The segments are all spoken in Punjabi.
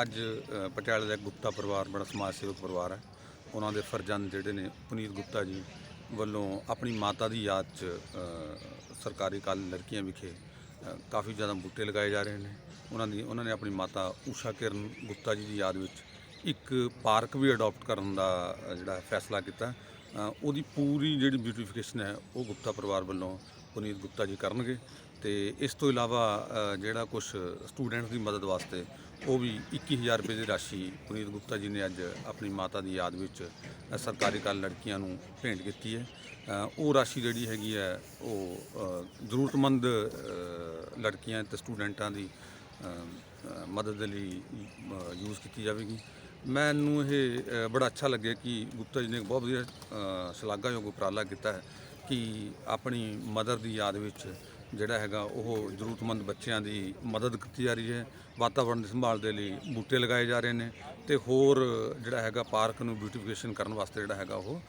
ਅੱਜ ਪਟਿਆਲੇ ਦਾ ਇੱਕ ਗੁਪਤਾ ਪਰਿਵਾਰ, ਬੜਾ ਸਮਾਜ ਸੇਵਕ ਪਰਿਵਾਰ ਹੈ। ਉਹਨਾਂ ਦੇ ਫਰਜ਼ੰਦ ਜਿਹੜੇ ਨੇ, ਪੁਨੀਤ ਗੁਪਤਾ ਜੀ ਵੱਲੋਂ ਆਪਣੀ ਮਾਤਾ ਦੀ ਯਾਦ 'ਚ ਸਰਕਾਰੀ ਕਾਲਜ ਲੜਕੀਆਂ ਵਿਖੇ ਕਾਫੀ ਜ਼ਿਆਦਾ ਬੂਟੇ ਲਗਾਏ ਜਾ ਰਹੇ ਨੇ। ਉਹਨਾਂ ਦੀ, ਉਹਨਾਂ ਨੇ ਆਪਣੀ ਮਾਤਾ ਊਸ਼ਾ ਕਿਰਨ ਗੁਪਤਾ ਜੀ ਦੀ ਯਾਦ ਵਿੱਚ ਇੱਕ ਪਾਰਕ ਵੀ ਅਡਾਪਟ ਕਰਨ ਦਾ ਜਿਹੜਾ ਫੈਸਲਾ ਕੀਤਾ। ਉਹਦੀ ਪੂਰੀ ਜਿਹੜੀ ਬਿਊਟੀਫਿਕੇਸ਼ਨ ਹੈ, ਉਹ ਗੁਪਤਾ ਪਰਿਵਾਰ ਵੱਲੋਂ ਪੁਨੀਤ ਗੁਪਤਾ ਜੀ ਕਰਨਗੇ ਤੇ ਇਸ ਤੋਂ ਇਲਾਵਾ ਜਿਹੜਾ ਕੁਝ ਸਟੂਡੈਂਟਸ ਦੀ ਮਦਦ ਵਾਸਤੇ ਉਹ ਵੀ 21000 ਰੁਪਏ ਦੀ ਰਾਸ਼ੀ ਪੁਨੀਤ ਗੁਪਤਾ ਜੀ ਨੇ ਅੱਜ ਆਪਣੀ ਮਾਤਾ ਦੀ ਯਾਦ ਵਿੱਚ ਸਰਕਾਰੀ ਕਾਲ ਲੜਕੀਆਂ ਨੂੰ ਭੇਂਟ ਕੀਤੀ ਹੈ। ਉਹ ਰਾਸ਼ੀ ਜਿਹੜੀ ਹੈਗੀ ਹੈ, ਉਹ ਜ਼ਰੂਰਤਮੰਦ ਲੜਕੀਆਂ ਤੇ ਸਟੂਡੈਂਟਾਂ ਦੀ ਮਦਦ ਦੇ ਲਈ ਯੂਜ਼ ਕੀਤੀ ਜਾਵੇਗੀ। ਮੈਨੂੰ ਇਹ ਬੜਾ ਅੱਛਾ ਲੱਗਿਆ ਕਿ ਗੁਪਤਾ ਜੀ ਨੇ ਇੱਕ ਬਹੁਤ ਵਧੀਆ ਸ਼ਲਾਘਾਯੋਗ ਉਪਰਾਲਾ ਕੀਤਾ ਹੈ। ਕਿ ਆਪਣੀ ਮਦਰ ਦੀ ਯਾਦ ਵਿੱਚ ਜਿਹੜਾ ਹੈਗਾ ਉਹ ਜ਼ਰੂਰਤਮੰਦ ਬੱਚਿਆਂ ਦੀ ਮਦਦ ਕੀਤੀ ਜਾ ਰਹੀ ਹੈ। ਵਾਤਾਵਰਣ ਦੀ ਸੰਭਾਲ ਦੇ ਲਈ ਬੂਟੇ ਲਗਾਏ ਜਾ ਰਹੇ ਨੇ ਤੇ ਹੋਰ ਜਿਹੜਾ ਹੈਗਾ ਪਾਰਕ ਨੂੰ ਬਿਊਟੀਫਿਕੇਸ਼ਨ ਕਰਨ ਵਾਸਤੇ ਜਿਹੜਾ ਹੈਗਾ ਉਹ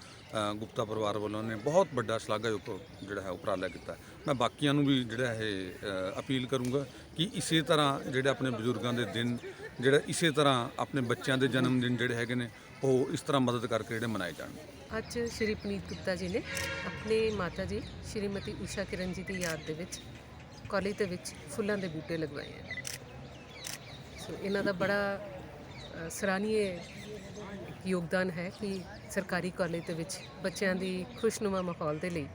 ਗੁਪਤਾ ਪਰਿਵਾਰ ਵੱਲੋਂ ਨੇ ਬਹੁਤ ਵੱਡਾ ਸ਼ਲਾਘਾਯੋਗ ਜਿਹੜਾ ਹੈ ਉਪਰਾਲਾ ਕੀਤਾ। ਮੈਂ ਬਾਕੀਆਂ ਨੂੰ ਵੀ ਜਿਹੜਾ ਇਹ ਅਪੀਲ ਕਰੂੰਗਾ ਕਿ ਇਸੇ ਤਰ੍ਹਾਂ ਜਿਹੜੇ ਆਪਣੇ ਬਜ਼ੁਰਗਾਂ ਦੇ ਦਿਨ ਜਿਹੜਾ ਇਸੇ ਤਰ੍ਹਾਂ ਆਪਣੇ ਬੱਚਿਆਂ ਦੇ ਜਨਮ ਦਿਨ ਜਿਹੜੇ ਹੈਗੇ ਨੇ ਉਹ ਇਸ ਤਰ੍ਹਾਂ ਮਦਦ ਕਰਕੇ ਜਿਹੜੇ ਮਨਾਏ ਜਾਣ ਅੱਜ ਸ਼੍ਰੀ ਪੁਨੀਤ ਗੁਪਤਾ ਜੀ ਨੇ ਆਪਣੇ ਮਾਤਾ ਜੀ ਸ਼੍ਰੀਮਤੀ ਊਸ਼ਾ ਕਿਰਨ ਜੀ ਦੀ ਯਾਦ ਦੇ ਵਿੱਚ ਕਾਲਜ ਦੇ ਵਿੱਚ ਫੁੱਲਾਂ ਦੇ ਬੂਟੇ ਲਗਵਾਏ ਹੈ ਸੋ ਇਹਨਾਂ ਦਾ ਬੜਾ ਅ, ਯੋਗਦਾਨ ਹੈ ਕਿ ਸਰਕਾਰੀ ਕਾਲਜ ਦੇ ਵਿੱਚ ਬੱਚਿਆਂ ਦੀ ਖੁਸ਼ਨੁਮਾ ਮਾਹੌਲ ਦੇ ਲਈ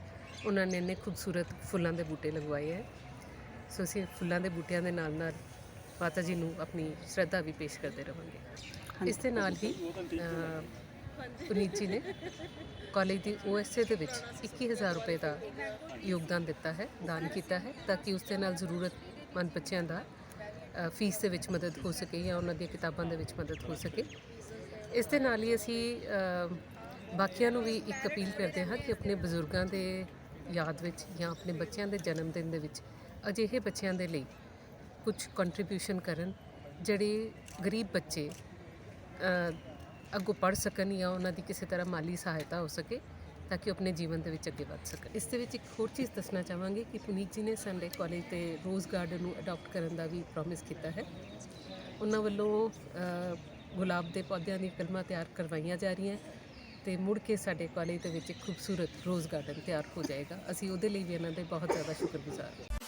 ਉਹਨਾਂ ਨੇ ਇੰਨੇ ਖੂਬਸੂਰਤ ਫੁੱਲਾਂ ਦੇ ਬੂਟੇ ਲਗਵਾਏ ਹੈ ਸੋ ਅਸੀਂ ਫੁੱਲਾਂ ਦੇ ਬੂਟਿਆਂ ਦੇ ਨਾਲ ਨਾਲ ਮਾਤਾ ਜੀ ਨੂੰ ਆਪਣੀ ਸ਼ਰਧਾ ਵੀ ਪੇਸ਼ ਕਰਦੇ ਰਹਾਂਗੇ ਇਸ ਦੇ ਨਾਲ ਹੀ ਪੁਨੀਤ ਜੀ ਨੇ ਕਾਲਜ ਦੀ ਓਐਸਏ ਦੇ ਵਿੱਚ 21000 ਰੁਪਏ ਦਾ ਯੋਗਦਾਨ ਦਿੱਤਾ ਹੈ ਦਾਨ ਕੀਤਾ ਹੈ ਤਾਂ ਕਿ ਉਸ ਦੇ ਨਾਲ ਜ਼ਰੂਰਤਮੰਦ ਬੱਚਿਆਂ ਦਾ ਫੀਸ ਦੇ ਵਿੱਚ ਮਦਦ ਹੋ ਸਕੇ ਜਾਂ ਉਹਨਾਂ ਦੀਆਂ ਕਿਤਾਬਾਂ ਦੇ ਵਿੱਚ ਮਦਦ ਹੋ ਸਕੇ। ਇਸ ਦੇ ਨਾਲ ਹੀ ਅਸੀਂ ਬਾਕੀਆਂ ਨੂੰ ਵੀ ਇੱਕ ਅਪੀਲ ਕਰਦੇ ਹਾਂ ਕਿ ਆਪਣੇ ਬਜ਼ੁਰਗਾਂ ਦੇ ਯਾਦ ਵਿੱਚ ਜਾਂ ਆਪਣੇ ਬੱਚਿਆਂ ਦੇ ਜਨਮ ਦਿਨ ਦੇ ਵਿੱਚ ਅਜਿਹੇ ਬੱਚਿਆਂ ਦੇ ਲਈ ਕੁਝ ਕੰਟਰੀਬਿਊਸ਼ਨ ਕਰਨ, ਜਿਹੜੇ ਗਰੀਬ ਬੱਚੇ ਅੱਗੋਂ ਪੜ੍ਹ ਸਕਣ ਜਾਂ ਉਹਨਾਂ ਦੀ ਕਿਸੇ ਤਰ੍ਹਾਂ ਮਾਲੀ ਸਹਾਇਤਾ ਹੋ ਸਕੇ ਤਾਂ ਕਿ ਉਹ ਆਪਣੇ ਜੀਵਨ ਦੇ ਵਿੱਚ ਅੱਗੇ ਵਧ ਸਕਣ। ਇਸ ਦੇ ਵਿੱਚ ਇੱਕ ਹੋਰ ਚੀਜ਼ ਦੱਸਣਾ ਚਾਹਾਂਗੇ ਕਿ ਪੁਨੀਤ ਜੀ ਨੇ ਸਾਡੇ ਕਾਲਜ ਤੇ ਰੋਜ਼ ਗਾਰਡਨ ਨੂੰ ਅਡਾਪਟ ਕਰਨ ਦਾ ਵੀ ਪ੍ਰੋਮਿਸ ਕੀਤਾ ਹੈ। ਉਹਨਾਂ ਵੱਲੋਂ ਗੁਲਾਬ ਦੇ ਪੌਦਿਆਂ ਦੀ ਕਲਮਾਂ ਤਿਆਰ ਕਰਵਾਈਆਂ ਜਾ ਰਹੀਆਂ ਤੇ ਮੁੜ ਕੇ ਸਾਡੇ ਕਾਲਜ ਦੇ ਵਿੱਚ ਇੱਕ ਖੂਬਸੂਰਤ ਰੋਜ਼ ਗਾਰਡਨ ਤਿਆਰ ਹੋ ਜਾਏਗਾ। ਅਸੀਂ ਉਹਦੇ ਲਈ ਵੀ ਇਹਨਾਂ ਦੇ ਬਹੁਤ ਜ਼ਿਆਦਾ ਸ਼ੁਕਰਗੁਜ਼ਾਰ ਹਾਂ।